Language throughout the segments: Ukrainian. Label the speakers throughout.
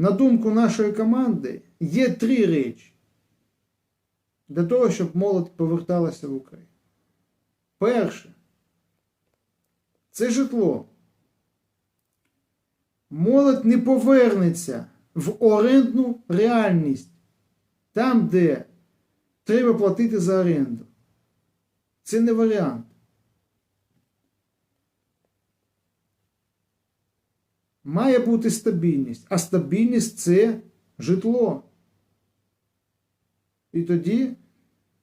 Speaker 1: на думку нашої команди, є три речі для того, щоб молодь поверталася в Україну. Перше, це житло. Молодь не повернеться в орендну реальність, там, де треба платити за оренду. Це не варіант. Має бути стабільність, а стабільність це житло. І тоді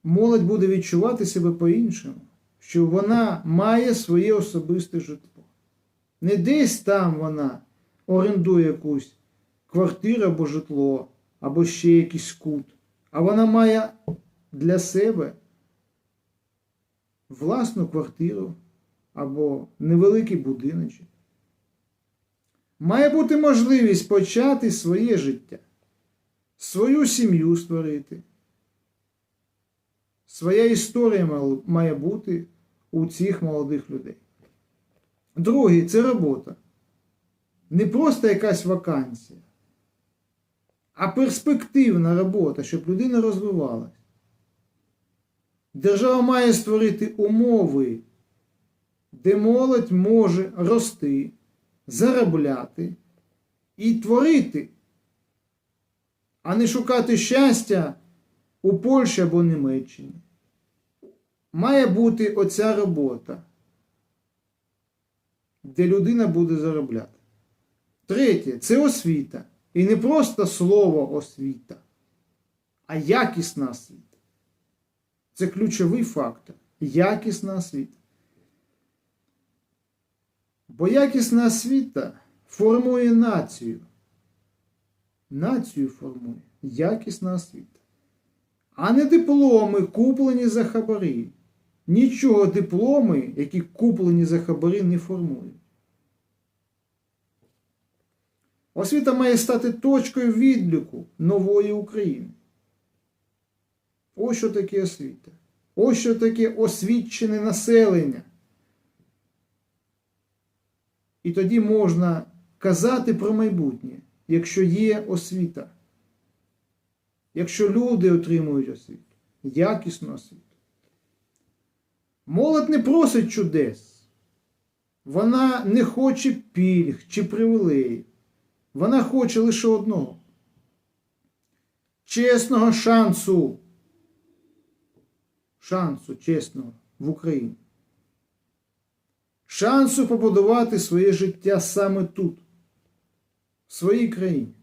Speaker 1: молодь буде відчувати себе по-іншому, що вона має своє особисте житло. Не десь там вона орендує якусь квартиру або житло, або ще якийсь кут, а вона має для себе власну квартиру або невеликий будиночок. Має бути можливість почати своє життя, свою сім'ю створити. Своя історія має бути у цих молодих людей. Другий це робота. Не просто якась вакансія, а перспективна робота, щоб людина розвивалась. Держава має створити умови, де молодь може рости, заробляти і творити, а не шукати щастя у Польщі або Німеччині. Має бути оця робота, де людина буде заробляти. Третє це освіта. І не просто слово освіта, а якісна освіта. Це ключовий фактор. Якісна освіта. Бо якісна освіта формує націю. Націю формує якісна освіта. А не дипломи, куплені за хабарі. Нічого дипломи, які куплені за хабарі, не формують. Освіта має стати точкою відліку нової України. Ось що таке освіта. Ось що таке освічене населення. І тоді можна казати про майбутнє, якщо є освіта. Якщо люди отримують освіту, якісну освіту. Молодь не просить чудес. Вона не хоче пільг чи привілеїв. Вона хоче лише одного. Чесного шансу. Шансу чесного в Україні. Шансу побудувати своє життя саме тут, в своїй країні.